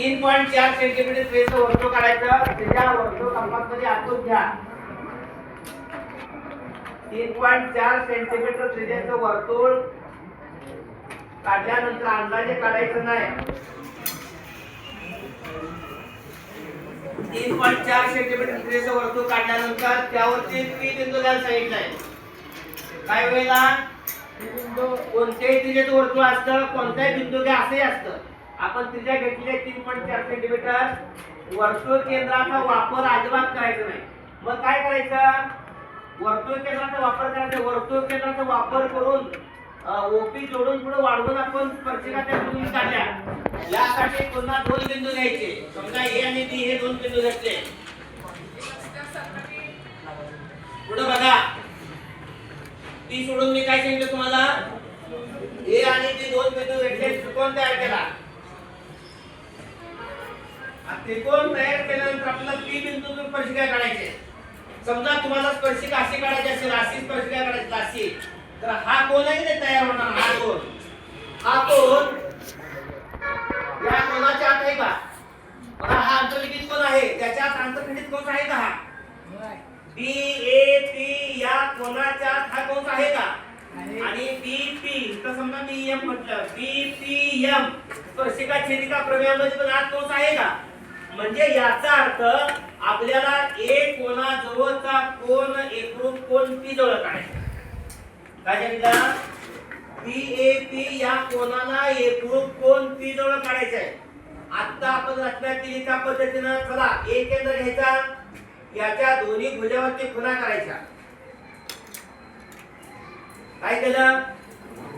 तीन पॉईंट चार सेंटीमीटर ट्रेचं वर्तुळ काढायचं. त्याच्या वर्तुळ कंपासमध्ये आतून घ्या. तीन पॉईंट चार सेंटीमीटर त्रिज्याचं वर्तुळ काढल्यानंतर अंदाजे काढायचं नाही. तीन पॉईंट चार सेंटीमीटर त्रिज्याचं वर्तुळ काढल्यानंतर त्यावरती पी बिंदू द्यायला सांगितलंय. काय वेळेला कोणत्याही त्रिज्याचं वर्तुळ असतं कोणत्याही बिंदू घ्या असंही असतं. आपण त्रिज्या घेतली तीन पॉईंट चार सेंटीमीटर वर्तुळ केंद्राचा वापर अजिबात करायचा नाही. मग काय करायचं? वर्तुळ केंद्राचा वापर करायचा. वर्तुळ केंद्राचा वापर करून ओपी जोडून पुढे वाढवून आपण स्पर्शिका त्या दोन काढल्या. यासाठी पुन्हा दोन बिंदू घ्यायचे. समजा ए आणि बी हे दोन बिंदू घेतले. पुढे बघा. ती सोडून मी काय सांगितलं तुम्हाला? ए आणि बी दोन बिंदू घेतले. त्रिकोण तयार केला. त्रिकोण तयार केल्यानंतर आपल्याला पी बिंदूतून स्पर्शिका काढायचे समजा तुम्हाला स्पर्शिका अशी काढायची असेल अशी स्पर्शिका काढायची अशी तर हा कोण आहे ते तयार होणार हा कोण हा कोण या कोणाच्या आत आहे का? बघा हा अंतर्लिखित कोण आहे. त्याच्यात आंतरखंडित कोण आहे का? हा बी ए पी या कोणाच्या आत हा कोण आहे का? आणि बी पी तर समजा मी एम म्हटलं. बी पी एम स्पर्शिका छेदिका प्रमेयामध्ये पण आत कोण आहे का? म्हणजे याचा अर्थ आपल्याला ए कोणाजवळचा कोण एकरूप कोण पी जवळ काढायचा काय सांगितलं? पी ए पी या कोणाला एकरूप कोण पी जवळ काढायचा आहे. आता आपण रचना केली त्या पद्धतीनं चला ए केंद्र घ्यायचा. याच्या दोन्ही भुजावरती खुणा करायच्या काय केलं?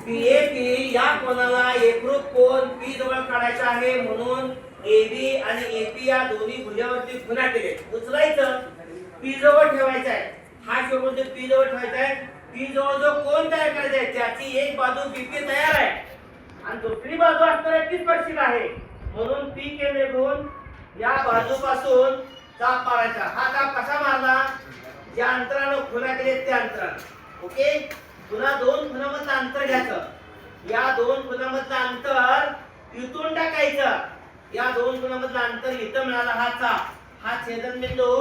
पी ए पी या कोणाला एकरूप कोण पी जवळ काढायचा आहे म्हणून एबी आणि ए या दोन्ही भुजावरती खुणा केले. उचलायचं पी जवळ ठेवायचं आहे. हा शोधून पी जवळ ठेवायचा आहे. पी जवळ जो कोण तयार करायचा आहे त्याची एक बाजू बीपी तयार आहे. आणि दुसरी बाजू असणार आहे ती आहे. म्हणून पी केंद्र घेऊन या बाजूपासून चाप मारायचा. हा चाप कसा मारला ज्या अंतरानं खुणा केले त्या अंतरानं. ओके? पुन्हा दोन खुणामधलं अंतर घ्यायचं. या दोन खुणामधलं अंतर इथून टाकायचं. या दोन गुणामधलं अंतर इथं मिळाला हा चा. हा छेदन बिंदू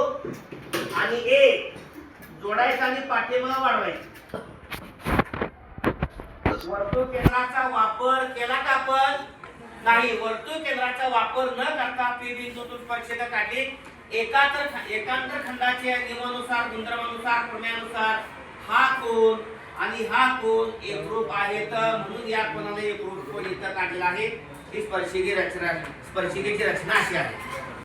आणि ए जोडायचा आणि पाठिंबा वाढवायचा. वर्तुळ केंद्राचा वापर केला का आपण? नाही वर्तुळ केंद्राचा वापर न करता पी बिंदूतून स्पर्शिका काढली. एकांतर एकांतर खंडाच्या नियमानुसार गुणधर्मानुसार प्रमेयानुसार हा कोण आणि हा कोण एकरूप आहेत म्हणून या कोणाला एकरूप कोण इथं काढलेला आहे. ही स्पर्शिकी रचना स्पर्शिकेची रचना अशी आहे.